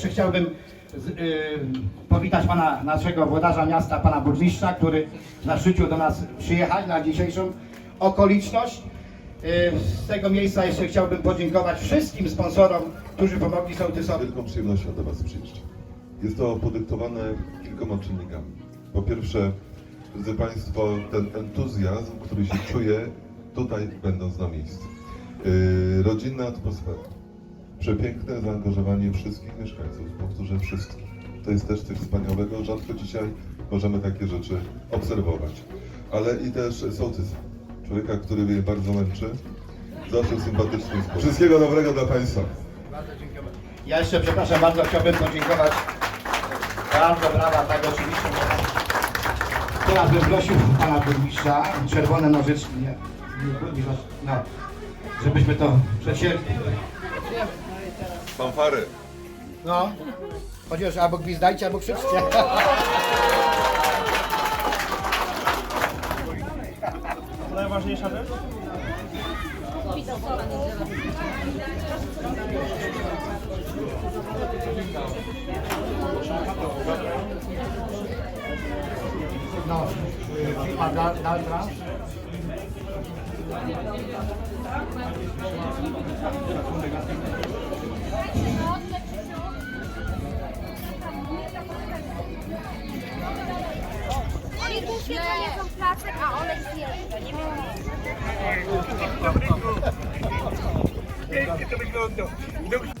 jeszcze chciałbym z, y, powitać pana naszego włodarza miasta, pana burmistrza, który zaszczycił do nas przyjechać na dzisiejszą okoliczność. Y, z tego miejsca jeszcze chciałbym podziękować wszystkim sponsorom, którzy pomogli sołtysowi. wielką przyjemnością do Was przyjść. Jest to podyktowane kilkoma czynnikami. Po pierwsze, drodzy Państwo, ten entuzjazm, który się czuje tutaj będąc na miejscu. Yy, rodzinna atmosfera, przepiękne zaangażowanie wszystkich mieszkańców, powtórzę wszystkich. To jest też coś wspaniałego, rzadko dzisiaj możemy takie rzeczy obserwować. Ale i też sołtys, człowieka, który mnie bardzo męczy, zawsze w sympatyczny sposób. Wszystkiego dobrego dla Państwa. Ja jeszcze przepraszam bardzo, chciałbym podziękować. Bardzo brawa, tak oczywiście. Teraz bym prosił pana burmistrza, czerwone nożyczki, nie, nie no, żebyśmy to przesiedli. Fanfary. No, chociaż albo gwizdajcie, albo krzyczcie. Najważniejsza rzecz? No, firma Dal- Daltra. Oni tu świetnie jedzą placek, a. Nie wiem. Pięknie to wygląda. Nikt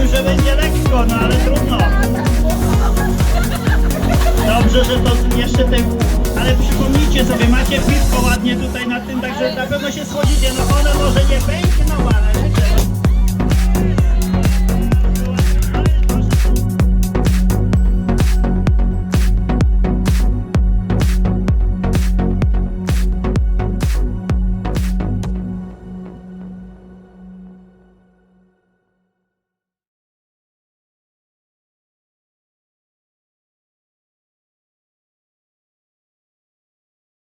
mówił, że będzie lekko, no ale trudno. Dobrze, że to jeszcze ten... Ale przypomnijcie sobie, macie piwko ładnie tutaj na tym, także na pewno się schodzicie. No one może nie pękną, ale...